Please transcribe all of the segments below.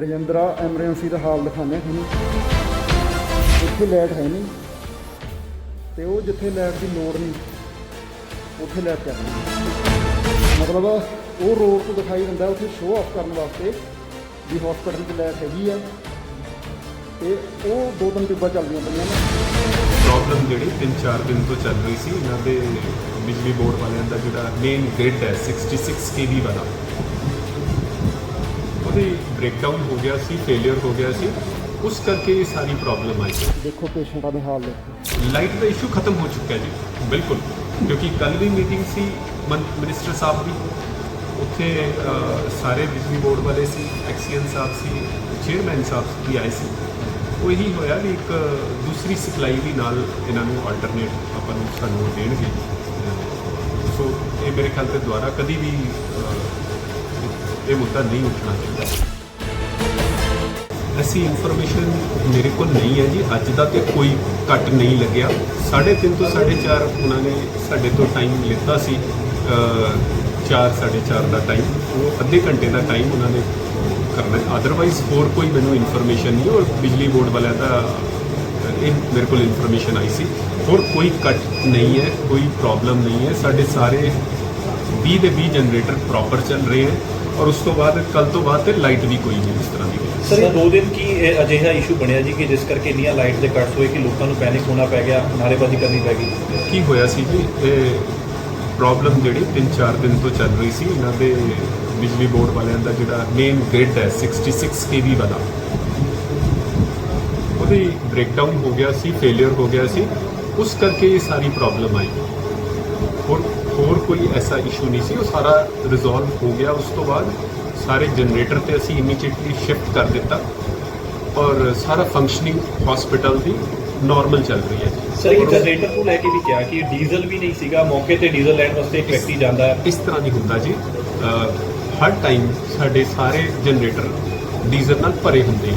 Rajindra emergency ਦਾ ਹਾਲ ਦਿਖਾਉਂਦੇ ਹਾਂ ਤੁਹਾਨੂੰ। ਇੱਥੇ ਲਾਈਟ ਹੈ ਨਹੀਂ। ਤੇ ਉਹ ਜਿੱਥੇ ਲਾਈਟ ਦੀ ਲੋੜ ਨਹੀਂ, ਉੱਥੇ ਲਾਈਟ ਚੱਲ ਮਤਲਬ ਉਹ ਰੋਡ ਤੋਂ ਦਿਖਾਈ ਦਿੰਦਾ ਉੱਥੇ ਸ਼ੋਅ ਆਫ ਕਰਨ ਵਾਸਤੇ ਵੀ ਹਸਪੀਟਲ 'ਚ ਲਾਈਟ ਹੈਗੀ ਆ। ਤੇ ਉਹ ਦੋ ਤਿੰਨ ਟਿੱਬਾਂ ਚੱਲਦੀਆਂ ਪਈਆਂ ਨੇ। ਪ੍ਰੋਬਲਮ ਜਿਹੜੀ 3-4 ਦਿਨ ਤੋਂ ਚੱਲ ਰਹੀ ਸੀ, ਇਹਨਾਂ ਦੇ ਬਿਜਲੀ ਬੋਰਡ ਵਾਲਿਆਂ ਦਾ ਜਿਹੜਾ ਮੇਨ ਗ੍ਰਿਡ ਹੈ 66 kV ਵਾਲਾ। ਉਹਦੀ ਬ੍ਰੇਕਡਾਊਨ ਹੋ ਗਿਆ ਸੀ ਫੇਲਿਅਰ ਹੋ ਗਿਆ ਸੀ ਉਸ ਕਰਕੇ ਇਹ ਸਾਰੀ ਪ੍ਰੋਬਲਮ ਆਈ। ਦੇਖੋ ਪੇਸ਼ੈਂਟਾਂ ਦੇ ਹਾਲ ਦੇਖੋ। ਲਾਈਟ ਦਾ ਇਸ਼ੂ ਖਤਮ ਹੋ ਚੁੱਕਾ ਹੈ ਜੀ ਬਿਲਕੁਲ। ਕਿਉਂਕਿ ਕੱਲ ਵੀ ਮੀਟਿੰਗ ਸੀ ਮਨ- ਮਿਨਿਸਟਰ ਸਾਹਿਬ ਦੀ। ਉੱਥੇ ਸਾਰੇ ਬਿਜਲੀ ਬੋਰਡ ਵਾਲੇ ਸੀ ਐਕਸੀਅਨ ਸਾਹਿਬ ਸੀ ਚੇਅਰਮੈਨ ਸਾਹਿਬ ਵੀ ਆਏ ਸੀ। ਉਹ ਇਹੀ ਹੋਇਆ ਵੀ ਇੱਕ ਦੂਸਰੀ ਸਪਲਾਈ ਵੀ ਨਾਲ ਇਹਨਾਂ ਨੂੰ ਆਲਟਰਨੇਟ ਆਪਾਂ ਨੂੰ ਸਾਨੂੰ ਦੇਣਗੇ। ਸੋ ਇਹ ਮੇਰੇ ਖਿਆਲ ਤੇ ਦੁਆਰਾ ਕਦੀ ਵੀ ਇਹ ਮੁੱਦਾ ਨਹੀਂ ਉੱਠਣਾ ਚਾਹੀਦਾ। ਐਸੀ ਇਨਫੋਰਮੇਸ਼ਨ ਮੇਰੇ ਕੋਲ ਨਹੀਂ ਹੈ ਜੀ। ਅੱਜ ਦਾ ਤੇ ਕੋਈ ਕੱਟ ਨਹੀਂ ਲੱਗਿਆ। 3:30 ਤੋਂ 4:30 ਉਹਨਾਂ ਨੇ ਸਾਡੇ ਤੋਂ ਟਾਈਮ ਲਿੱਤਾ ਸੀ। 4 4:30 ਦਾ ਟਾਈਮ ਉਹ ਅੱਧੇ ਘੰਟੇ ਦਾ ਟਾਈਮ ਉਹਨਾਂ ਨੇ ਕਰਨਾ ਅਦਰਵਾਈਜ਼ ਹੋਰ ਕੋਈ ਮੈਨੂੰ ਇਨਫੋਰਮੇਸ਼ਨ ਨਹੀਂ। ਔਰ ਬਿਜਲੀ ਬੋਰਡ ਵਾਲਿਆਂ ਦਾ ਇਹ ਮੇਰੇ ਕੋਲ ਇਨਫੋਰਮੇਸ਼ਨ ਆਈ ਸੀ। ਹੋਰ ਕੋਈ ਕੱਟ ਨਹੀਂ ਹੈ। ਕੋਈ ਪ੍ਰੋਬਲਮ ਨਹੀਂ ਹੈ। ਸਾਡੇ ਸਾਰੇ 20 ਦੇ 20 ਜਨਰੇਟਰ ਪ੍ਰੋਪਰ ਚੱਲ ਰਹੇ ਹੈ। ਔਰ ਉਸ ਤੋਂ ਬਾਅਦ ਕੱਲ ਤੋਂ ਬਾਅਦ ਤੇ ਲਾਈਟ ਵੀ ਕੋਈ ਨਹੀਂ ਇਸ ਤਰ੍ਹਾਂ ਦੀ। ਹੈ ਸਰ ਇਹ ਦੋ ਦਿਨ ਕੀ ਇਹ ਅਜਿਹਾ ਇਸ਼ੂ ਬਣਿਆ ਜੀ ਕਿ ਜਿਸ ਕਰਕੇ ਇੰਨੀਆਂ ਲਾਈਟ ਦੇ ਕੱਟਸ ਹੋਏ ਕਿ ਲੋਕਾਂ ਨੂੰ ਪੈਨਿਕ ਹੋਣਾ ਪੈ ਗਿਆ ਨਾਰੇਬਾਜ਼ੀ ਕਰਨੀ ਪੈ ਗਈ? ਕੀ ਹੋਇਆ ਸੀ ਜੀ? ਇਹ ਪ੍ਰੋਬਲਮ ਜਿਹੜੀ 3-4 ਦਿਨ ਤੋਂ ਚੱਲ ਰਹੀ ਸੀ ਇਹਨਾਂ ਦੇ ਬਿਜਲੀ ਬੋਰਡ ਵਾਲਿਆਂ ਦਾ ਜਿਹੜਾ ਮੇਨ ਗ੍ਰਿਡ ਹੈ 66 kV ਵਾਲਾ। ਉਹਦੀ ਬ੍ਰੇਕਡਾਊਨ ਹੋ ਗਿਆ ਸੀ ਫੇਲਿਅਰ ਹੋ ਗਿਆ ਸੀ। ਉਸ ਕਰਕੇ ਇਹ ਸਾਰੀ ਪ੍ਰੋਬਲਮ ਆਈ। ਹੋਰ ਹੋਰ ਕੋਈ ਐਸਾ ਇਸ਼ੂ ਨਹੀਂ ਸੀ ਉਹ ਸਾਰਾ ਰਿਜ਼ੋਲਵ ਹੋ ਗਿਆ। ਉਸ ਤੋਂ ਬਾਅਦ ਸਾਰੇ ਜਨਰੇਟਰ ਤੇ ਅਸੀਂ ਇਮੀਡੀਏਟਲੀ ਸ਼ਿਫਟ ਕਰ ਦਿੱਤਾ ਔਰ ਸਾਰਾ ਫੰਕਸ਼ਨਿੰਗ ਹਸਪੀਟਲ ਦੀ ਨਾਰਮਲ ਚੱਲ ਰਹੀ ਹੈ। ਸਰ ਇਹ ਜਨਰੇਟਰ ਨੂੰ ਲੈ ਕੇ ਵੀ ਕਿਹਾ ਕਿ ਡੀਜ਼ਲ ਵੀ ਨਹੀਂ ਸੀਗਾ ਮੌਕੇ ਤੇ ਡੀਜ਼ਲ ਲੈਣ ਵਾਸਤੇ ਇੱਕ ਵਿਅਕਤੀ ਜਾਂਦਾ ਹੈ। ਇਸ ਤਰ੍ਹਾਂ ਨਹੀਂ ਹੁੰਦਾ ਜੀ। ਹਰ ਟਾਈਮ ਸਾਡੇ ਸਾਰੇ ਜਨਰੇਟਰ ਡੀਜ਼ਲ ਨਾਲ ਭਰੇ ਹੁੰਦੇ ਆ।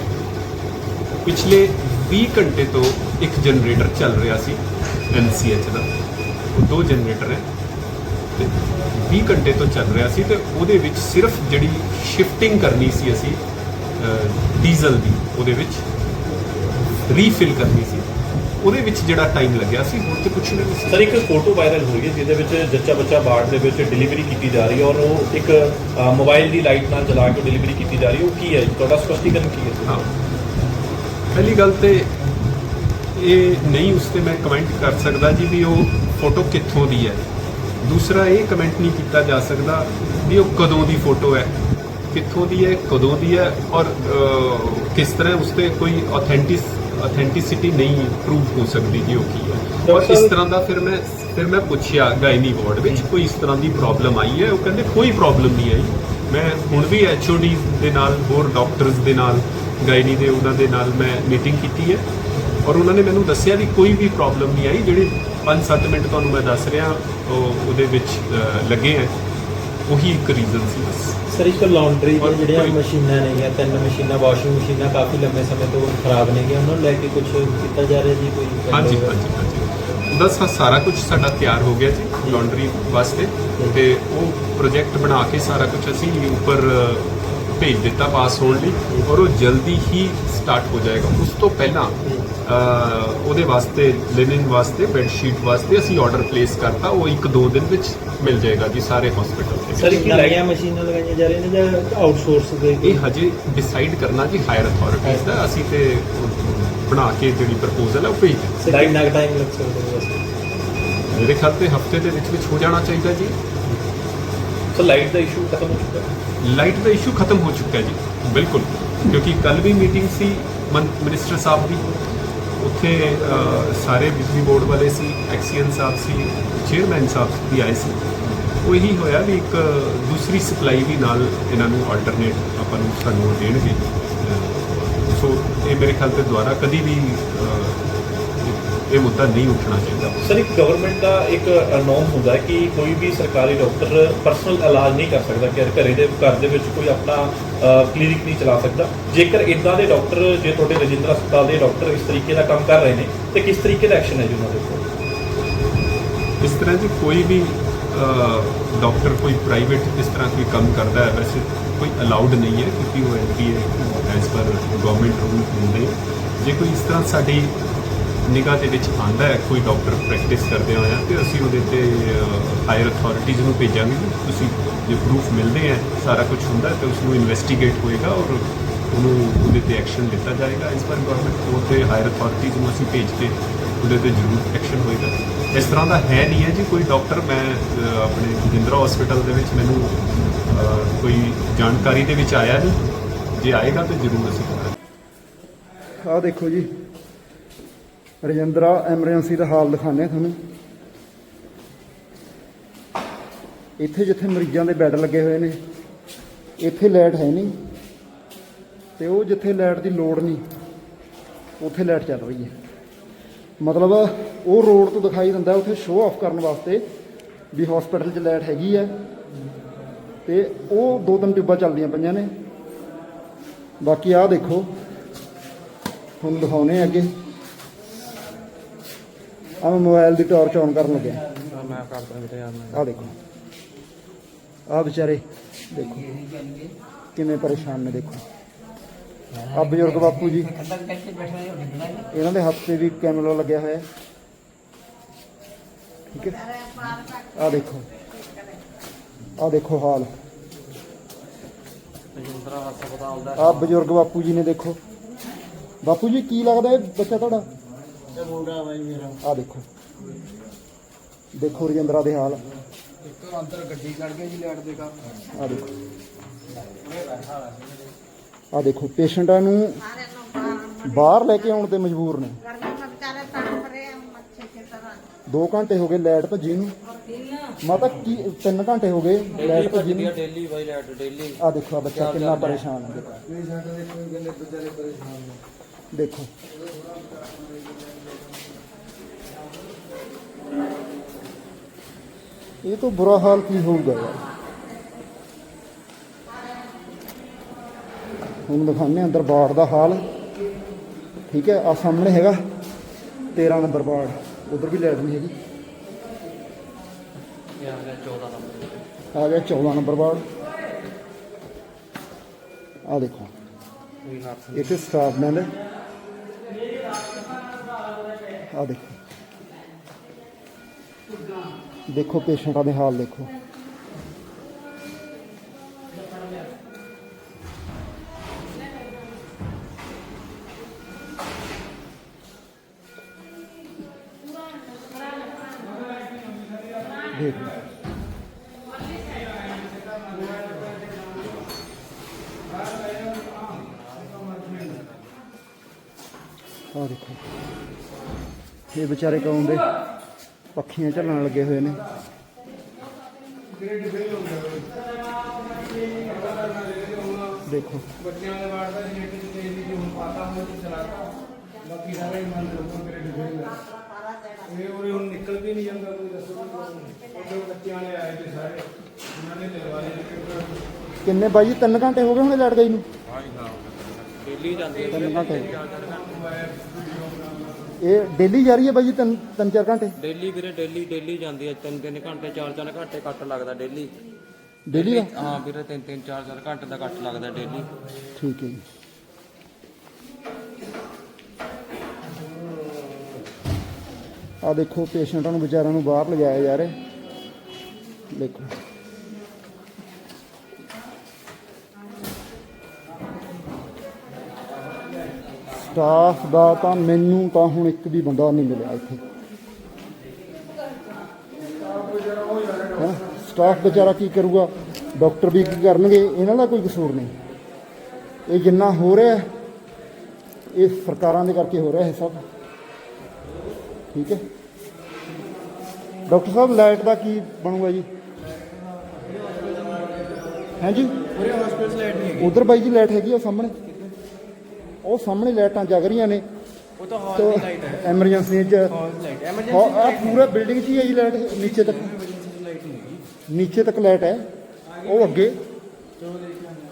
ਪਿਛਲੇ 20 ਘੰਟੇ ਤੋਂ ਇੱਕ ਜਨਰੇਟਰ ਚੱਲ ਰਿਹਾ ਸੀ ਐਨਸੀਐਚ ਦਾ। ਉਹ ਦੋ ਜਨਰੇਟਰ ਹੈ। ਤੇ 20 ਘੰਟੇ ਤੋਂ ਚੱਲ ਰਿਹਾ ਸੀ ਤੇ ਉਹਦੇ ਵਿੱਚ ਸਿਰਫ ਜਿਹੜੀ ਸ਼ਿਫਟਿੰਗ ਕਰਨੀ ਸੀ ਅਸੀਂ ਡੀਜ਼ਲ ਦੀ ਉਹਦੇ ਵਿੱਚ ਰੀਫਿਲ ਕਰਨੀ ਸੀ। ਉਹਦੇ ਵਿੱਚ ਜਿਹੜਾ ਟਾਈਮ ਲੱਗਿਆ ਸੀ ਹੋਰ ਤੇ ਕੁਝ ਨਹੀਂ ਸੀ। ਸਰ ਇੱਕ ਫੋਟੋ ਵਾਇਰਲ ਹੋਈ ਹੈ ਜਿਹਦੇ ਵਿੱਚ ਜੱਚਾ ਬੱਚਾ ਬਾੜ ਦੇ ਵਿੱਚ ਡਿਲੀਵਰੀ ਕੀਤੀ ਜਾ ਰਹੀ ਹੈ ਔਰ ਉਹ ਇੱਕ ਮੋਬਾਈਲ ਦੀ ਲਾਈਟ ਨਾਲ ਜਲਾ ਕੇ ਡਿਲੀਵਰੀ ਕੀਤੀ ਜਾ ਰਹੀ ਹੈ। ਉਹ ਕੀ ਹੈ? ਤੁਹਾਡਾ ਸਪਸ਼ਟੀਕਰਨ ਕੀ ਹੈ? ਹਾਂ। ਪਹਿਲੀ ਗੱਲ ਤੇ ਇਹ ਨਹੀਂ ਉਸ ਤੇ ਮੈਂ ਕਮੈਂਟ ਕਰ ਸਕਦਾ ਜੀ ਵੀ ਉਹ ਫੋਟੋ ਕਿੱਥੋਂ ਦੀ ਹੈ। ਦੂਸਰਾ ਇਹ ਕਮੈਂਟ ਨਹੀਂ ਕੀਤਾ ਜਾ ਸਕਦਾ ਵੀ ਉਹ ਕਦੋਂ ਦੀ ਫੋਟੋ ਹੈ ਕਿੱਥੋਂ ਦੀ ਹੈ ਕਦੋਂ ਦੀ ਹੈ ਔਰ ਕਿਸ ਤਰ੍ਹਾਂ ਉਸ ਤੇ ਕੋਈ ਆਥੈਂਟਿਸ ਆਥੈਂਟਿਸਿਟੀ ਨਹੀਂ ਪ੍ਰੂਵ ਹੋ ਸਕਦੀ ਜੀ ਉਹ ਕੀ ਹੈ। ਔਰ ਇਸ ਤਰ੍ਹਾਂ ਦਾ ਫਿਰ ਮੈਂ ਫਿਰ ਮੈਂ ਪੁੱਛਿਆ ਗਾਇਨੀ ਵਾਰਡ ਵਿੱਚ ਕੋਈ ਇਸ ਤਰ੍ਹਾਂ ਦੀ ਪ੍ਰੋਬਲਮ ਆਈ ਹੈ? ਉਹ ਕਹਿੰਦੇ ਕੋਈ ਪ੍ਰੋਬਲਮ ਨਹੀਂ ਆਈ। ਮੈਂ ਹੁਣ ਵੀ ਐਚਓਡੀ ਦੇ ਨਾਲ ਹੋਰ ਡਾਕਟਰਸ ਦੇ ਨਾਲ ਗਾਇਨੀ ਦੇ ਉਹਨਾਂ ਦੇ ਨਾਲ ਮੈਂ ਮੀਟਿੰਗ ਕੀਤੀ ਹੈ। ਔਰ ਉਹਨਾਂ ਨੇ ਮੈਨੂੰ ਦੱਸਿਆ ਵੀ ਕੋਈ ਵੀ ਪ੍ਰੋਬਲਮ ਨਹੀਂ ਆਈ ਜਿਹੜੀ 5-7 ਮਿੰਟ ਤੁਹਾਨੂੰ ਮੈਂ ਦੱਸ ਰਿਹਾ ਉਹ ਉਹਦੇ ਵਿੱਚ ਲੱਗੇ ਹੈ ਉਹੀ ਇੱਕ ਰੀਜ਼ਨ ਸੀ ਬਸ। ਸਰ ਇੱਕ ਲਾਂਡਰੀ ਔਰ ਦੀਆਂ ਜਿਹੜੀਆਂ ਕੋਈ- ਮਸ਼ੀਨਾਂ ਨੇਗੀਆਂ ਤਿੰਨ ਮਸ਼ੀਨਾਂ ਵਾਸ਼ਿੰਗ ਮਸ਼ੀਨਾਂ ਕਾਫੀ ਲੰਬੇ ਸਮੇਂ ਤੋਂ ਖਰਾਬ ਨੇਗੀਆਂ ਉਹਨਾਂ ਨੂੰ ਲੈ ਕੇ ਕੁਝ ਕੀਤਾ ਜਾ ਰਿਹਾ ਜੀ ਕੋਈ ਹਾਂਜੀ ਹਾਂਜੀ ਹਾਂਜੀ। ਉਹਦਾ ਸਾ- ਸਾਰਾ ਕੁਝ ਸਾਡਾ ਤਿਆਰ ਹੋ ਗਿਆ ਜੀ ਲਾਂਡਰੀ ਵਾਸਤੇ। ਤੇ ਉਹ ਪ੍ਰੋਜੈਕਟ ਬਣਾ ਕੇ ਸਾਰਾ ਕੁਝ ਅਸੀਂ ਉੱਪਰ ਅ, ਭੇਜ ਦਿੱਤਾ ਪਾਸ ਹੋਣ ਲਈ। ਔਰ ਉਹ ਜਲਦੀ ਹੀ ਸਟਾਰਟ ਹੋ ਜਾਏਗਾ। ਉਸ ਤੋਂ ਪਹਿਲਾਂ ਉਹਦੇ ਵਾਸਤੇ ਲਿਨਨ ਵਾਸਤੇ ਬੈੱਡ ਸ਼ੀਟ ਵਾਸਤੇ ਅਸੀਂ ਆਰਡਰ ਪਲੇਸ ਕਰਤਾ। ਉਹ ਇੱਕ ਦੋ ਦਿਨ ਵਿੱਚ ਮਿਲ ਜਾਏਗਾ ਜੀ ਸਾਰੇ ਹਸਪੀਟਲ ਦੇ ਸਰ, ਇੱਕ ਨਵੀਆਂ ਮਸ਼ੀਨਾਂ ਲਗਾਈਆਂ ਜਾ ਰਹੀਆਂ ਨੇ ਜਾਂ ਆਊਟਸੋਰਸ ਦੇ ਇਹ ਹਜੇ ਡਿਸਾਈਡ ਕਰਨਾ ਜੀ ਹਾਇਰ ਅਥਾਰਟੀਜ਼ ਦਾ। ਅਸੀਂ ਤੇ ਬਣਾ ਕੇ ਜਿਹੜੀ ਪ੍ਰਪੋਜ਼ਲ ਹੈ ਉਹ ਭੇਜ ਦਿੱਤੀ। ਸਰ ਕਿੰਨਾ ਟਾਈਮ ਲੱਗ ਸਕਦਾ ਹੈ ਮੇਰੇ ਖਿਆਲ ਤੇ ਹਫ਼ਤੇ ਦੇ ਵਿੱਚ ਵਿੱਚ ਹੋ ਜਾਣਾ ਚਾਹੀਦਾ ਜੀ। ਸਰ ਲਾਈਟ ਦਾ ਇਸ਼ੂ ਖਤਮ ਹੋ ਚੁੱਕਾ ਲਾਈਟ ਦਾ ਇਸ਼ੂ ਖਤਮ ਹੋ ਚੁੱਕਾ ਜੀ ਬਿਲਕੁਲ। ਕਿਉਂਕਿ ਕੱਲ ਵੀ ਮੀਟਿੰਗ ਸੀ ਮਨ- ਮਿਨਿਸਟਰ ਸਾਹਿਬ ਦੀ। ਉੱਥੇ ਸਾਰੇ ਬਿਜਲੀ ਬੋਰਡ ਵਾਲੇ ਸੀ, ਐਕਸੀਅਨ ਸਾਹਿਬ ਸੀ, ਚੇਅਰਮੈਨ ਸਾਹਿਬ ਵੀ ਆਏ ਸੀ। ਉਹ ਇਹੀ ਹੋਇਆ ਵੀ ਇੱਕ ਦੂਸਰੀ ਸਪਲਾਈ ਵੀ ਨਾਲ ਇਹਨਾਂ ਨੂੰ ਆਲਟਰਨੇਟ ਆਪਾਂ ਨੂੰ ਸਾਨੂੰ ਉਹ ਦੇਣਗੇ ਸੋ ਇਹ ਮੇਰੇ ਖਿਆਲ ਤੇ ਦੁਆਰਾ ਕਦੀ ਵੀ ਇਹ ਮੁੱਦਾ ਨਹੀਂ ਉੱਠਣਾ ਚਾਹੀਦਾ। ਸਰ ਇੱਕ ਗਵਰਨਮੈਂਟ ਦਾ ਇੱਕ ਨੋਮ ਹੁੰਦਾ ਹੈ ਕਿ ਕੋਈ ਵੀ ਸਰਕਾਰੀ ਡਾਕਟਰ ਪਰਸਨਲ ਇਲਾਜ ਨਹੀਂ ਕਰ ਸਕਦਾ ਕਿ ਘਰੇ ਦੇ ਘਰ ਦੇ ਵਿੱਚ ਕੋਈ ਆਪਣਾ ਕਲੀਨਿਕ ਨਹੀਂ ਚਲਾ ਸਕਦਾ। ਜੇਕਰ ਇਦਾਂ ਦੇ ਡਾਕਟਰ ਜੇ ਤੁਹਾਡੇ ਰਜਿੰਦਰਾ ਹਸਪਤਾਲ ਦੇ ਡਾਕਟਰ ਇਸ ਤਰੀਕੇ ਦਾ ਕੰਮ ਕਰ ਰਹੇ ਨੇ ਤੇ ਕਿਸ ਤਰੀਕੇ ਦਾ ਐਕਸ਼ਨ ਹੈ ਜੀ ਉਹਨਾਂ ਦੇ ਉੱਪਰ? ਇਸ ਤਰ੍ਹਾਂ ਦੀ ਕੋਈ ਵੀ ਡਾਕਟਰ ਕੋਈ ਪ੍ਰਾਈਵੇਟ ਇਸ ਤਰ੍ਹਾਂ ਕੋਈ ਕੰਮ ਕਰਦਾ ਹੈ ਵੈਸੇ ਕੋਈ ਅਲਾਉਡ ਨਹੀਂ ਹੈ ਕਿਉਂਕਿ ਉਹ ਐਨਪੀਏ ਗਵਰਨਮੈਂਟ ਰੂਲ ਹੁੰਦੇ। ਜੇ ਕੋਈ ਇਸ ਤਰ੍ਹਾਂ ਸਾਡੀ ਨਿਗਾਹ ਦੇ ਵਿੱਚ ਆਂਦਾ ਹੈ, ਕੋਈ ਡਾਕਟਰ ਪ੍ਰੈਕਟਿਸ ਕਰਦੇ ਹੋਇਆ ਤੇ ਅਸੀਂ ਉਹਦੇ ਤੇ ਹਾਇਰ ਅਥਾਰਟੀਜ਼ ਨੂੰ ਭੇਜਾਂਗੇ ਜੀ। ਤੁਸੀਂ ਜੇ ਪ੍ਰੂਫ ਮਿਲਦੇ ਹੈ ਸਾਰਾ ਕੁਝ ਹੁੰਦਾ ਹੈ, ਤੇ ਉਸ ਨੂੰ ਇਨਵੈਸਟੀਗੇਟ ਹੋਏਗਾ ਔਰ ਉਹਨੂੰ ਉਹਦੇ ਤੇ ਐਕਸ਼ਨ ਲਿੱਤਾ ਜਾਏਗਾ। ਇਸ ਪਰ ਗਵਰਨਮੈਂਟ ਕੋਲ ਤੇ ਹਾਇਰ ਅਥਾਰਟੀਜ਼ ਨੂੰ ਅਸੀਂ ਭੇਜ ਕੇ ਉਹਦੇ ਤੇ ਜ਼ਰੂਰ ਐਕਸ਼ਨ ਹੋਏਗਾ। ਇਸ ਤਰ੍ਹਾਂ ਦਾ ਹੈ ਨਹੀਂ ਹੈ ਜੀ, ਕੋਈ ਡਾਕਟਰ ਮੈਂ ਆਪਣੇ ਜਿੰਦਰਾ ਹਸਪੀਟਲ ਦੇ ਵਿੱਚ ਮੈਨੂੰ ਕੋਈ ਜਾਣਕਾਰੀ ਦੇ ਵਿੱਚ ਆਇਆ ਨਹੀਂ। ਜੇ ਆਏਗਾ ਤਾਂ ਜ਼ਰੂਰ ਅਸੀਂ ਕਰਾਂਗੇ। ਆਹ ਦੇਖੋ ਜੀ ਰਜਿੰਦਰਾ ਐਮਰਜੈਂਸੀ ਦਾ ਹਾਲ ਦਿਖਾਉਂਦੇ ਆ ਤੁਹਾਨੂੰ। ਇੱਥੇ ਜਿੱਥੇ ਮਰੀਜ਼ਾਂ ਦੇ ਬੈੱਡ ਲੱਗੇ ਹੋਏ ਨੇ, ਇੱਥੇ ਲਾਈਟ ਹੈ ਨਹੀਂ, ਤੇ ਉਹ ਜਿੱਥੇ ਲਾਈਟ ਦੀ ਲੋੜ ਨਹੀਂ, ਉੱਥੇ ਲਾਈਟ ਚੱਲ ਰਹੀ ਹੈ। ਮਤਲਬ ਉਹ ਰੋਡ ਤੋਂ ਦਿਖਾਈ ਦਿੰਦਾ, ਉੱਥੇ ਸ਼ੋਅ ਆਫ ਕਰਨ ਵਾਸਤੇ ਵੀ ਹਸਪੀਟਲ 'ਚ ਲਾਈਟ ਹੈਗੀ ਹੈ, ਤੇ ਉਹ ਦੋ ਤਿੰਨ ਟਿਊਬਾਂ ਚੱਲਦੀਆਂ ਪਈਆਂ ਨੇ। ਬਾਕੀ ਆਹ ਦੇਖੋ, ਤੁਹਾਨੂੰ ਦਿਖਾਉਨੇ ਅੱਗੇ। ਆ ਮੈਂ ਮੋਬਾਈਲ ਦੀ ਟਾਰਚ ਆਨ ਕਰਨ ਲੱਗਿਆ ਮੈਂ ਵੀਰੇ ਆਹ ਦੇਖੋ। ਆਹ ਵਿਚਾਰੇ ਦੇਖੋ। ਕਿਵੇਂ ਪਰੇਸ਼ਾਨ ਨੇ ਦੇਖੋ। ਆ ਬਜ਼ੁਰਗ ਬਾਪੂ ਜੀ। ਇਹਨਾਂ ਦੇ ਹੱਥ ਤੇ ਵੀ ਕੈਮਰਾ ਲੱਗਿਆ ਹੋਇਆ। ਠੀਕ ਹੈ। ਆ ਦੇਖੋ। ਆ ਦੇਖੋ ਹਾਲ। ਆ ਬਜ਼ੁਰਗ ਬਾਪੂ ਜੀ ਨੇ ਦੇਖੋ। ਬਾਪੂ ਜੀ ਕੀ ਲੱਗਦਾ ਇਹ ਬੱਚਾ ਤੁਹਾਡਾ? ਇਹ ਆ ਦੇਖੋ। ਦੇਖੋ ਰਜਿੰਦਰਾ ਦੇ ਹਾਲ। ਇੱਕ ਅੰਦਰ ਗੱਡੀ ਚੜ ਗਈ ਜੀ ਲੈਟ ਦੇ ਕਾਰਨ। ਆ ਦੇਖੋ। ਆ ਦੇਖੋ ਪੇਸ਼ੈਂਟਾਂ ਨੂੰ ਬਾਹਰ ਲੈ ਕੇ ਆਉਣ ਤੇ ਮਜਬੂਰ ਨੇ। 2 ਘੰਟੇ ਹੋ ਗਏ ਲਾਈਟ ਭੱਜੀ ਨੂੰ। ਮਾਤਾ ਕੀ ਤਿੰਨ ਘੰਟੇ ਹੋ ਗਏ ਲਾਈਟ ਭੱਜੀ ਨੂੰ। ਡੇਲੀ ਬਾਈ ਲਾਈਟ ਡੇਲੀ ਆ ਦੇਖੋ ਬੱਚਾ ਕਿੰਨਾ ਪਰੇਸ਼ਾਨ ਹੈ। ਪੇਸ਼ੈਂਟ ਦੇ ਕੋਈ ਗੱਲੇ ਬੱਚੇ ਪਰੇਸ਼ਾਨ ਨੇ। ਦੇਖੋ। ਇਹ ਤੋਂ ਬੁਰਾ ਹਾਲ ਕੀ ਹੋਊਗਾ? ਯਾਰ ਹੁਣ ਦਿਖਾਉਂਦੇ ਅੰਦਰ ਬਾੜ ਦਾ ਹਾਲ। ਠੀਕ ਹੈ ਆ ਸਾਹਮਣੇ ਹੈਗਾ। 13 ਨੰਬਰ ਬਾੜ। ਉਧਰ ਵੀ ਲਾਈਟ ਨਹੀਂ ਹੈਗੀ। ਆ ਗਿਆ 14 ਨੰਬਰ ਆ ਗਿਆ 14 ਨੰਬਰ ਬਾੜ। ਆ ਦੇਖੋ। ਇੱਥੇ ਸਟਾਫ ਮੈਨ ਆ ਦੇਖੋ। ਦੇਖੋ ਪੇਸ਼ੈਂਟਾਂ ਦੇ ਹਾਲ ਦੇਖੋ ਦੇਖੋ। ਵਿਚਾਰੇ ਕੌਣ ਦੇ? ਪੱਖੀਆਂ ਝੱਲਣ ਲੱਗੇ ਹੋਏ ਨੇ। ਦੇਖੋ। ਬੱਚਿਆਂ ਦੇ ਵਾਰਡ ਦਾ ਜਿਹੜੇ ਕਿਤੇ ਇਹਦੀ ਜੋ ਹੁਣ ਪਾਤਾ ਹੋਇਆ ਤੇ ਚਲਾਤਾ ਬਾਕੀ ਸਾਰਾ ਹੀ ਮੰਨ ਲੋਕਾਂ ਕਰੇ ਡਿਫੈਂਡ ਇਹ ਉਰੇ ਹੁਣ ਨਿਕਲ ਵੀ ਨਹੀਂ ਜਾਂਦਾ ਕੋਈ ਦੱਸੋ ਵੀ ਕੌਣ ਉਹਦੇ ਬੱਚਿਆਂ ਨੇ ਆਏ ਤੇ ਸਾਰੇ ਉਹਨਾਂ ਨੇ ਲਗਵਾ ਲਏ ਕਿ ਕਿੰਨੇ ਬਾਈ ਜੀ? 3 ਘੰਟੇ ਹੋ ਗਏ ਹੁਣੇ ਲੈਟ ਗਈ ਨੂੰ ਡੇਲੀ ਜਾਂਦੀ ਹੈ 3 ਘੰਟੇ। ਇਹ ਡੇਲੀ ਜਾ ਰਹੀ ਹੈ ਬਾਈ ਜੀ 3 3 4 ਘੰਟੇ? ਡੇਲੀ ਵੀਰੇ ਡੇਲੀ ਡੇਲੀ ਜਾਂਦੀ ਹੈ। ਤਿੰਨ ਤਿੰਨ ਘੰਟੇ ਚਾਰ ਚਾਰ ਘੰਟੇ ਕੱਟ ਲੱਗਦਾ ਡੇਲੀ। ਡੇਲੀ ਦਾ ਹਾਂ ਵੀਰੇ ਤਿੰਨ ਤਿੰਨ ਚਾਰ ਚਾਰ ਘੰਟੇ ਦਾ ਕੱਟ ਲੱਗਦਾ ਡੇਲੀ। ਠੀਕ ਹੈ ਜੀ। ਆ ਦੇਖੋ ਪੇਸ਼ੈਂਟਾਂ ਨੂੰ ਵਿਚਾਰਿਆਂ ਨੂੰ ਬਾਹਰ ਲਿਜਾਇਆ ਜਾ ਰਿਹਾ। ਦੇਖੋ। ਸਟਾਫ ਦਾ ਤਾਂ ਮੈਨੂੰ ਤਾਂ ਹੁਣ ਇੱਕ ਵੀ ਬੰਦਾ ਨਹੀਂ ਮਿਲਿਆ ਇੱਥੇ। ਹੈਂ? ਸਟਾਫ ਵਿਚਾਰਾ ਕੀ ਕਰੂਗਾ? ਡਾਕਟਰ ਵੀ ਕੀ ਕਰਨਗੇ? ਇਹਨਾਂ ਦਾ ਕੋਈ ਕਸੂਰ ਨਹੀਂ। ਇਹ ਜਿੰਨਾ ਹੋ ਰਿਹਾ ਹੈ, ਇਹ ਸਰਕਾਰਾਂ ਦੇ ਕਰਕੇ ਹੋ ਰਿਹਾ ਇਹ ਸਭ। ਠੀਕ ਹੈ? ਡਾਕਟਰ ਸਾਹਿਬ ਲਾਈਟ ਦਾ ਕੀ ਬਣੂਗਾ ਜੀ? ਹਾਂਜੀ ਪੂਰੇ ਹਸਪੀਟਲ ਲਾਈਟ ਨਹੀਂ ਹੈਗੀ। ਉਧਰ ਬਾਈ ਜੀ ਲਾਈਟ ਹੈਗੀ ਆ ਸਾਹਮਣੇ। ਉਹ ਸਾਹਮਣੇ ਲਾਈਟਾਂ ਜਗ ਰਹੀਆਂ ਨੇ। ਉਹ ਤਾਂ ਹਾਲ ਦੀ ਲਾਈਟ ਹੈ। ਐਮਰਜੈਂਸੀ ਚ ਹਾਲ ਦੀ ਲਾਈਟ ਆ ਐਮਰਜੈਂਸੀ ਪੂਰਾ ਬਿਲਡਿੰਗ 'ਚ ਹੀ ਹੈ ਜੀ ਲਾਈਟ ਨੀਚੇ ਤੱਕ। ਲਾਈਟ ਨਹੀਂ ਹੈਗੀ। ਨੀਚੇ ਤੱਕ ਲਾਈਟ ਹੈ। ਉਹ ਅੱਗੇ। ਚਲੋ ਦੇਖ ਲਾਂਗੇ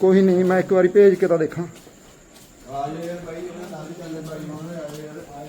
ਕੋਈ ਨਹੀਂ ਮੈਂ ਇੱਕ ਵਾਰੀ ਭੇਜ ਕੇ ਤਾਂ ਦੇਖਾਂ। ਆ ਜਾ ਯਾਰ ਭਾਈ ਇਹਨਾਂ ਨਾਲ ਚੱਲਦੇ ਭਾਈ ਹੋਣੇ ਆ ਯਾਰ ਆਏ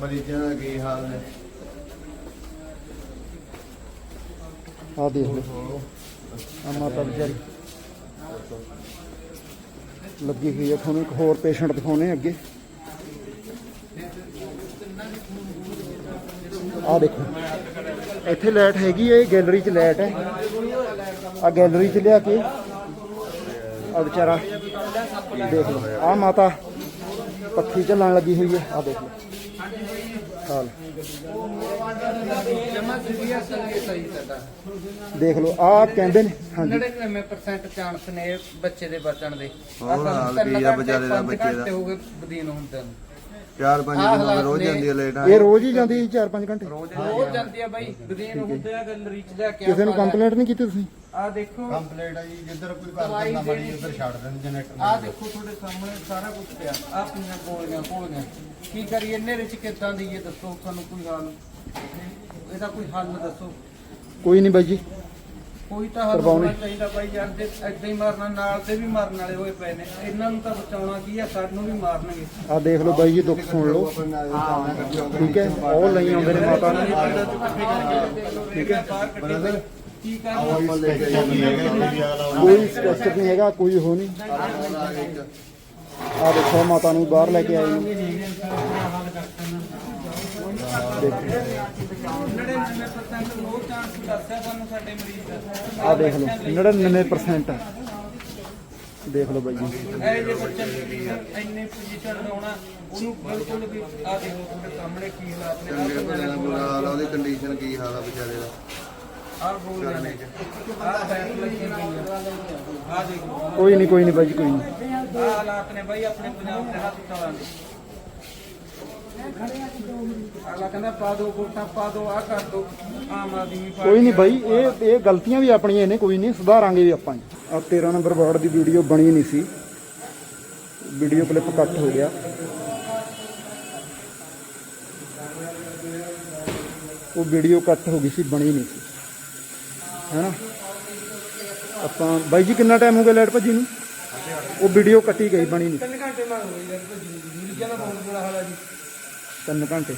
ਮਰੀਜ਼ਾਂ ਦਾ ਕੀ ਹਾਲ ਨੇ? ਆ ਦੇਖ ਲਓ। ਆ ਮਾਤਾ ਵਿਚਾਰੀ ਲੱਗੀ ਹੋਈ ਹੈ ਤੁਹਾਨੂੰ ਇੱਕ ਹੋਰ ਪੇਸ਼ੈਂਟ ਦਿਖਾਉਣੇ ਅੱਗੇ। ਆ ਦੇਖੋ। ਇੱਥੇ ਲਾਈਟ ਹੈਗੀ ਹੈ ਇਹ ਗੈਲਰੀ 'ਚ ਲਾਈਟ ਹੈ ਆ ਗੈਲਰੀ 'ਚ ਲਿਆ ਕੇ। ਆ ਵਿਚਾਰਾ। ਦੇਖ ਲਓ। ਆ ਮਾਤਾ। ਪੱਖੀ ਚੱਲਣ ਲੱਗੀ ਹੋਈ ਹੈ। ਆ ਦੇਖ ਲਓ। ਹਾਲ ਦੇਖ ਲਓ ਆ ਕਹਿੰਦੇ ਨੇ ਹਾਂਜੀ। 99% ਚਾਂਸ ਨੇ ਬੱਚੇ ਦੇ ਬਚਣ ਦੇ। ਹੋਰ ਹਾਲ ਕੀ ਆ ਵਿਚਾਰੇ ਦਾ ਬੱਚੇ ਦਾ? ਹੋ ਗਏ ਬਦੀਨ ਹੁੰਦੇ ਨੂੰ ਚਾਰ ਪੰਜ ਆਹ ਦਿਨ ਹਾਲਾਤ ਰੋਜ਼ ਨੇ। ਜਾਂਦੀ ਹੈ ਲੇਟ ਇਹ ਰੋਜ਼ ਹੀ ਜਾਂਦੀ 4-5 ਘੰਟੇ। ਰੋਜ਼ ਜਾਂਦੀ ਆ ਬਾਈ ਬਦੀਨ ਹੁੰਦੇ ਆ ਗੈਲਰੀ ਚ ਜਾ ਕੇ ਕਿਸੇ ਨੂੰ ਕੰਪਲੇਂਟ ਨਹੀਂ ਕੀਤੀ ਤੁਸੀਂ? ਆ ਦੇਖੋ। ਕੰਪਲੀਟ ਆ ਜੀ ਜਿੱਧਰ ਕੋਈ ਦਵਾਈ ਦੇਣੀ ਉੱਧਰ ਛੱਡ ਦੇਣ ਜਨਰੇਟਰ ਆ ਦੇਖੋ ਤੁਹਾਡੇ ਸਾਹਮਣੇ ਸਾਰਾ ਕੁਝ ਪਿਆ ਆ ਪੀਆਂ ਗੋਲੀਆਂ ਗੋਲੀਆਂ। ਕੀ ਕਰੀਏ ਇਹਨੇ ਵਿੱਚ ਕਿੱਦਾਂ ਦੀ ਇਹ ਦੱਸੋ ਤੁਹਾਨੂੰ ਕੋਈ ਹੱਲ? ਇਹਦਾ ਕੋਈ ਹੱਲ ਦੱਸੋ। ਕੋਈ ਨਹੀਂ ਬਾਈ ਜੀ। ਕੋਈ ਤਾਂ ਹੱਲ ਕਰਵਾਉਣੇ। ਹੋਣਾ ਚਾਹੀਦਾ ਬਾਈ ਯਾਰ ਜੇ ਏਦਾਂ ਹੀ ਮਰਨਾ ਨਾਲ ਤੇ ਵੀ ਮਰਨ ਵਾਲੇ ਹੋਏ ਪਏ ਨੇ। ਇਹਨਾਂ ਨੂੰ ਤਾਂ ਬਚਾਉਣਾ ਕੀ ਆ ਸਾਨੂੰ ਵੀ ਮਾਰਨਗੇ। ਆ ਦੇਖ ਲਓ ਬਾਈ ਜੀ ਦੁੱਖ ਸੁਣ ਲਓ। ਠੀਕ ਹੈ? ਉਹ ਲਈ ਆਉਂਦੇ ਨੇ ਮਾਤਾ। ਨੂੰ ਠੀਕ ਹੈ। ਕੀ ਕਰਨਾ? ਕੋਈ ਸਟ੍ਰੈਸਰ ਨਹੀਂ ਹੈਗਾ ਕੋਈ ਉਹ ਨਹੀਂ। ਆ ਦੇਖੋ ਮਾਤਾ ਨੂੰ ਬਾਹਰ ਲੈ ਕੇ ਆਏ ਨੇ। ਦੇਖੋ। 99% ਨੋ ਚਾਂਸ ਦੱਸਿਆ ਸਾਨੂੰ ਸਾਡੇ ਮਰੀਜ਼ ਆ ਦੇਖ ਲਓ 99% ਦੇਖ ਲਓ ਬਾਈ ਜੀ। ਇਹ ਜੇ ਬੱਚੇ ਇੰਨੇ ਪੋਜੀਸ਼ਨ ਲਾਉਣਾ ਉਹਨੂੰ ਬਿਲਕੁਲ ਵੀ ਆ ਦੇਖੋ ਤੁਹਾਡੇ ਸਾਹਮਣੇ ਕੀ ਹਾਲਾਤ ਨੇ ਚੰਗੇ ਭਲੇ ਦਾ ਬੁਰਾ ਹਾਲ ਆ ਉਹਦੀ ਕੰਡੀਸ਼ਨ ਕੀ ਹਾਲ ਆ ਵਿਚਾਰੇ ਦਾ? ਆ। ਬੋਲ ਰਹੇ ਨੇ ਆ ਫੈਸਲਾ ਕੀ ਆ। ਦੇਖੋ ਕੋਈ ਨਹੀਂ ਕੋਈ ਨਹੀਂ ਬਾਈ ਜੀ ਕੋਈ ਨਹੀਂ। ਹਾਲਾਤ ਨੇ ਬਾਈ ਆਪਣੇ ਪੰਜਾਬ ਦੇ ਹਸਪਤਾਲਾਂ ਦੇ। ਅਗਲਾ ਕਹਿੰਦਾ ਪਾ ਦੋ ਵੋਟਾਂ ਪਾ ਦੋ ਆ ਕਰ ਦੋ ਆਮ ਆਦਮੀ ਪਾਰਟੀ ਕੋਈ ਨਹੀਂ ਬਾਈ ਇਹ ਇਹ ਗਲਤੀਆਂ ਵੀ ਆਪਣੀਆਂ ਨੇ ਕੋਈ ਨਹੀਂ ਸੁਧਾਰਾਂਗੇ ਵੀ ਆਪਾਂ। ਆ 13 ਨੰਬਰ ਵਾਰਡ ਦੀ ਵੀਡੀਓ ਬਣੀ ਨਹੀਂ ਸੀ। ਵੀਡੀਓ ਕਲਿੱਪ ਕੱਟ ਹੋ ਗਿਆ। ਉਹ ਵੀਡੀਓ ਕੱਟ ਹੋ ਗਈ ਸੀ ਬਣੀ ਨਹੀਂ ਸੀ। ਹੈਨਾ? ਆਪਾਂ ਬਾਈ ਜੀ ਕਿੰਨਾ ਟਾਈਮ ਹੋ ਗਿਆ ਲਾਈਟ ਭੱਜੀ ਨੂੰ? ਉਹ ਵੀਡੀਓ ਕੱਟੀ ਗਈ ਬਣੀ ਨਹੀਂ ਤਿੰਨ ਘੰਟੇ ਮੰਗ ਹੋਈ ਯਾਰ ਮਰੀਜ਼ਾਂ ਦਾ। ਬਹੁਤ ਬੁਰਾ ਹਾਲ ਜੀ। ਤਿੰਨ ਘੰਟੇ।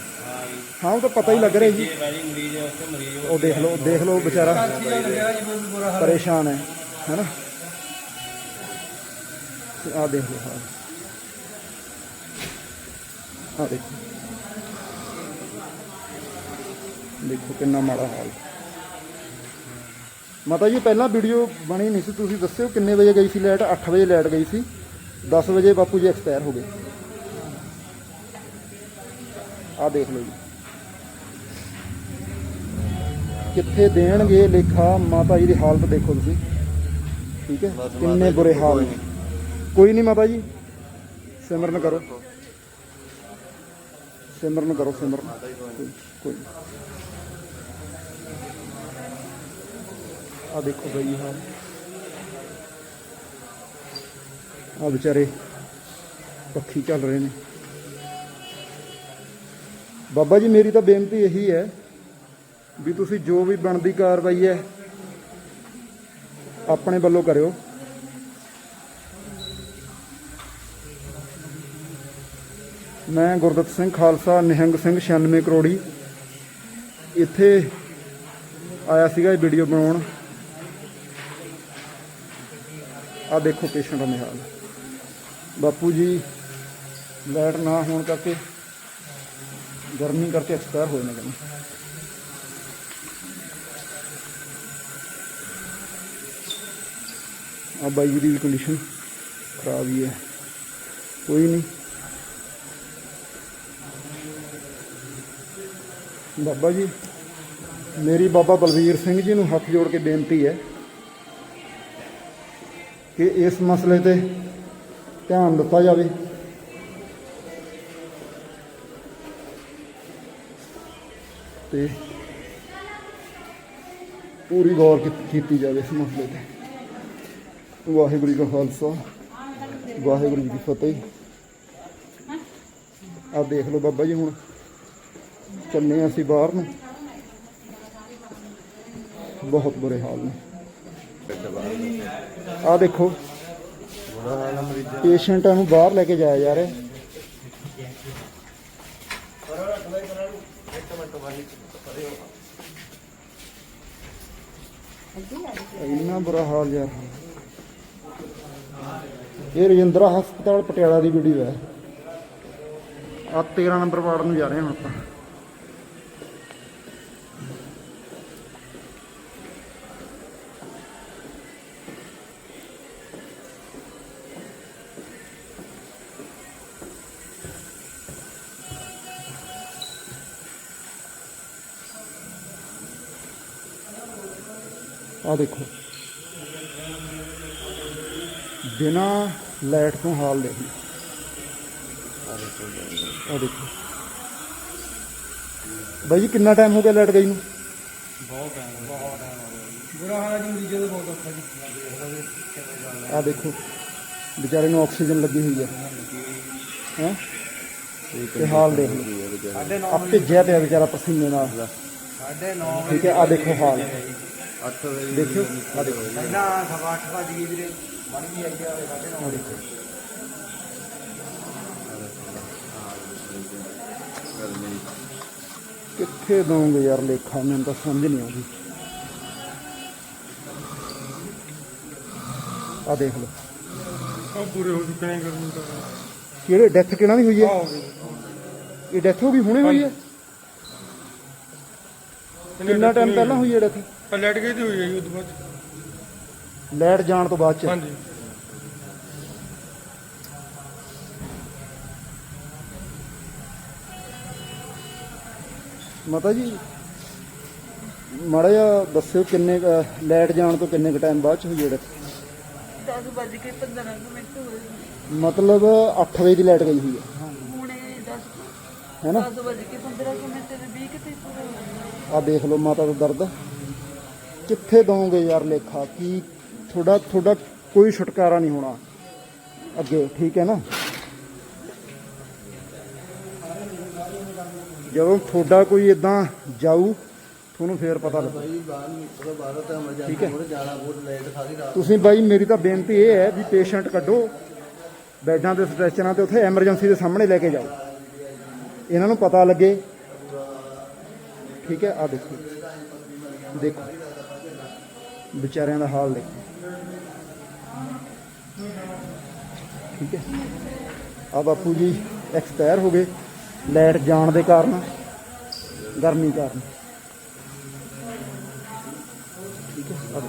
ਹਾਂ, ਉਹ ਤਾਂ ਪਤਾ ਹੀ ਲੱਗ ਰਿਹਾ ਜੀ। ਉਹ ਦੇਖ ਲਓ ਦੇਖ ਲਓ ਵਿਚਾਰਾ। ਪਰੇਸ਼ਾਨ ਹੈ, ਹੈਨਾ? ਆ ਦੇਖ ਲਓ ਹਾਲ ਆ ਦੇਖੋ। ਦੇਖੋ ਕਿੰਨਾ ਮਾੜਾ ਹਾਲ। ਮਾਤਾ ਜੀ, ਪਹਿਲਾਂ ਵੀਡੀਓ ਬਣੀ ਨਹੀਂ ਸੀ। ਤੁਸੀਂ ਦੱਸਿਓ ਕਿੰਨੇ ਵਜੇ ਗਈ ਸੀ ਲਾਈਟ 8 ਵਜੇ ਲਾਈਟ ਗਈ ਸੀ। 10 ਵਜੇ ਬਾਪੂ ਜੀ ਐਕਸਪਾਇਰ ਹੋ ਗਏ। ਆ ਦੇਖ ਲਓ ਜੀ। ਕਿੱਥੇ ਦੇਣਗੇ ਲੇਖਾ ਮਾਤਾ ਜੀ ਦੀ ਹਾਲਤ ਦੇਖੋ ਤੁਸੀਂ। ਠੀਕ ਹੈ? ਕਿੰਨੇ ਬੁਰੇ ਹਾਲ ਨੇ। ਕੋਈ ਨਹੀਂ ਮਾਤਾ ਜੀ। ਸਿਮਰਨ ਕਰੋ। ਸਿਮਰਨ ਕਰੋ ਸਿਮਰਨ। ਕੋਈ ਆ ਦੇਖੋ ਬਈ ਹਾਲ ਆ ਵਿਚਾਰੇ ਪੱਖੀ ਚੱਲ ਰਹੇ ਨੇ। ਬਾਬਾ ਜੀ, ਮੇਰੀ ਤਾਂ ਬੇਨਤੀ ਇਹੀ ਹੈ ਵੀ ਤੁਸੀਂ ਜੋ ਵੀ ਬਣਦੀ ਕਾਰਵਾਈ ਹੈ, ਆਪਣੇ ਵੱਲੋਂ ਕਰਿਓ। ਮੈਂ ਗੁਰਦਿੱਤ ਸਿੰਘ ਖਾਲਸਾ, ਨਿਹੰਗ ਸਿੰਘ 96 ਕਰੋੜੀ। ਇੱਥੇ ਆਇਆ ਸੀਗਾ ਇਹ ਵੀਡੀਓ ਬਣਾਉਣ। ਆ ਦੇਖੋ ਪੇਸ਼ੈਂਟ ਦਾ ਹਾਲ। ਬਾਪੂ ਜੀ, ਲਾਈਟ ਨਾ ਹੋਣ ਕਰਕੇ ਗਰਮੀ ਕਰਕੇ ਐਕਸਪਾਇਰ ਹੋਏ ਨੇ ਕਹਿੰਦੇ। ਆ ਬਾਈ ਜੀ ਦੀ ਕੰਡੀਸ਼ਨ ਖਰਾਬ ਹੀ ਹੈ। ਕੋਈ ਨਹੀਂ। ਬਾਬਾ ਜੀ, ਮੇਰੀ ਬਾਬਾ ਬਲਵੀਰ ਸਿੰਘ ਜੀ ਨੂੰ ਹੱਥ ਜੋੜ ਕੇ ਬੇਨਤੀ ਹੈ ਕਿ ਇਸ ਮਸਲੇ ਤੇ ਧਿਆਨ ਦਿੱਤਾ ਜਾਵੇ। ਤੇ ਪੂਰੀ ਗੌਰ ਕੀਤੀ ਜਾਵੇ ਇਸ ਮਸਲੇ ਤੇ। ਵਾਹਿਗੁਰੂ ਜੀ ਕਾ ਖਾਲਸਾ, ਵਾਹਿਗੁਰੂ ਜੀ ਕੀ ਫਤਿਹ। ਆ ਦੇਖ ਲਓ ਬਾਬਾ ਜੀ ਹੁਣ, ਚੱਲੇ ਹਾਂ ਅਸੀਂ ਬਾਹਰ ਨੂੰ। ਬਹੁਤ ਬੁਰੇ ਹਾਲ ਨੇ। ਆ ਦੇਖੋ, ਪੇਸ਼ੈਂਟਾਂ ਨੂੰ ਬਾਹਰ ਲੈ ਕੇ ਜਾਇਆ ਜਾ ਰਿਹਾ। ਇੰਨਾ ਬੁਰਾ ਹਾਲ ਯਾਰ। ਇਹ ਰਜਿੰਦਰਾ ਹਸਪਤਾਲ ਪਟਿਆਲਾ ਦੀ ਵੀਡੀਓ ਹੈ। ਆ 13 ਨੰਬਰ ਵਾਰਡ ਨੂੰ ਜਾ ਰਹੇ ਹਾਂ ਆਪਾਂ। ਆ ਦੇਖੋ। ਬਿਨਾ ਲਾਈਟ ਤੋਂ ਹਾਲ ਦੇਖ। ਆ ਦੇਖੋ। ਬਾਈ ਜੀ ਕਿੰਨਾ ਟਾਈਮ ਹੋ ਗਿਆ ਲਾਈਟ ਗਈ ਨੂੰ? ਬੁਰਾ ਹਾਲ ਜੀ ਮਰੀਜ਼ਾਂ ਦਾ ਬਹੁਤ ਔਖਾ ਜੀ। ਆ ਦੇਖੋ ਵਿਚਾਰੇ ਨੂੰ ਆਕਸੀਜਨ ਲੱਗੀ ਹੋਈ ਹੈ। ਹੈ? ਤੇ ਹਾਲ ਦੇਖ ਲਓ। ਆ ਭਿੱਜਿਆ ਪਿਆ ਵਿਚਾਰਾ ਪਸੀਨੇ ਨਾਲ। ਸਾਢੇ 9 ਠੀਕ ਹੈ ਆ ਦੇਖੋ ਹਾਲ। 8 ਵਜੇ ਦੇਖਿਓ। ਆ ਦੇਖੋ। ਪਹਿਲਾਂ ਸਵਾ 8 ਵਜ ਗਈ ਵੀਰੇ ਬਣ ਗਈ ਆਈ ਆ ਸਾਢੇ ਆ ਦੇਖੋ ਕਿੱਥੇ ਦੋਗੇ ਯਾਰ ਲੇਖਾ ਮੈਨੂੰ ਤਾਂ ਸਮਝ ਨਹੀਂ ਆਉਂਦੀ। ਆ ਦੇਖ ਲਓ। ਸਭ ਪੂਰੇ ਹੋ ਚੁੱਕੇ ਨੇ ਗਰਮੀ ਤੋਂ ਕਿਹੜੇ ਡੈਥ ਕਿਹਨਾਂ ਦੀ ਹੋਈ ਹੈ? ਇਹ ਡੈਥ ਹੋ ਗਈ ਹੁਣੇ ਹੋਈ ਹੈ? ਕਿੰਨਾ ਟਾਈਮ ਪਹਿਲਾਂ ਹੋਈ ਹੈ ਡੈਥ ਲੈਟ ਗਈ ਤੇ ਹੋਈ ਹੈ ਜੀ ਉਦੋਂ ਬਾਅਦ। ਲਾਈਟ ਜਾਣ ਤੋਂ ਬਾਅਦ ਚ। ਹਾਂਜੀ। ਮਾਤਾ ਜੀ ਮਾੜਾ ਜਿਹਾ ਦੱਸਿਓ ਕਿੰਨੇ ਲਾਈਟ ਜਾਣ ਤੋਂ ਕਿੰਨੇ ਕ ਟਾਈਮ ਬਾਅਦ ਚ ਹੋਈ ਹੈ ਡੈਥ 10 ਵਜ ਕੇ 15 ਕੁ ਮਿੰਟ ਹੋਏ ਮਤਲਬ 8 ਵਜੇ ਦੀ ਲਾਈਟ ਗਈ ਹੋਈ ਹੈ। ਹੁਣੇ 10 ਹੈ ਨਾ? 10 ਵਜ ਕੇ 15 ਕੁ ਮਿੰਟ ਤੇ 20 ਕਿਤੇ ਪੂਰੇ ਹੋ ਗਏ। ਆ ਦੇਖ ਲਓ ਮਾਤਾ ਦਾ ਦਰਦ ਕਿੱਥੇ ਦੋਗੇ ਯਾਰ ਲੇਖਾ? ਕੀ ਤੁਹਾਡਾ ਤੁਹਾਡਾ ਕੋਈ ਛੁਟਕਾਰਾ ਨਹੀਂ ਹੋਣਾ? ਅੱਗੇ ਠੀਕ ਹੈ ਨਾ? ਜਦੋਂ ਤੁਹਾਡਾ ਕੋਈ ਇਦਾਂ ਜਾਊ ਤੁਹਾਨੂੰ ਫੇਰ ਪਤਾ ਲੱਗੂ ਠੀਕ ਹੈ। ਤੁਸੀਂ ਬਾਈ ਮੇਰੀ ਤਾਂ ਬੇਨਤੀ ਇਹ ਹੈ ਵੀ ਪੇਸ਼ੈਂਟ ਕੱਢੋ। ਬੈੱਡਾਂ ਤੇ ਸਟ੍ਰੈਚਰਾਂ ਤੇ ਉੱਥੇ ਐਮਰਜੈਂਸੀ ਦੇ ਸਾਹਮਣੇ ਲੈ ਕੇ ਜਾਓ। ਇਹਨਾਂ ਨੂੰ ਪਤਾ ਲੱਗੇ। ਠੀਕ ਹੈ ਆ ਦੇਖੋ। ਦੇਖੋ। ਵਿਚਾਰਿਆਂ ਦਾ ਹਾਲ ਦੇਖੋ। ਠੀਕ ਹੈ। ਆ ਬਾਪੂ ਜੀ ਐਕਸਪਾਇਰ ਹੋ ਗਏ, ਲਾਈਟ ਜਾਣ ਦੇ ਕਾਰਨ, ਗਰਮੀ ਕਾਰਨ। ਠੀਕ ਹੈ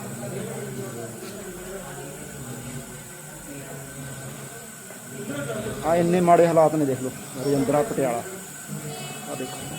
ਆ ਇੰਨੇ ਮਾੜੇ ਹਾਲਾਤ ਨੇ, ਦੇਖ ਲਓ, ਰਜਿੰਦਰਾ ਪਟਿਆਲਾ। ਆ ਦੇਖੋ।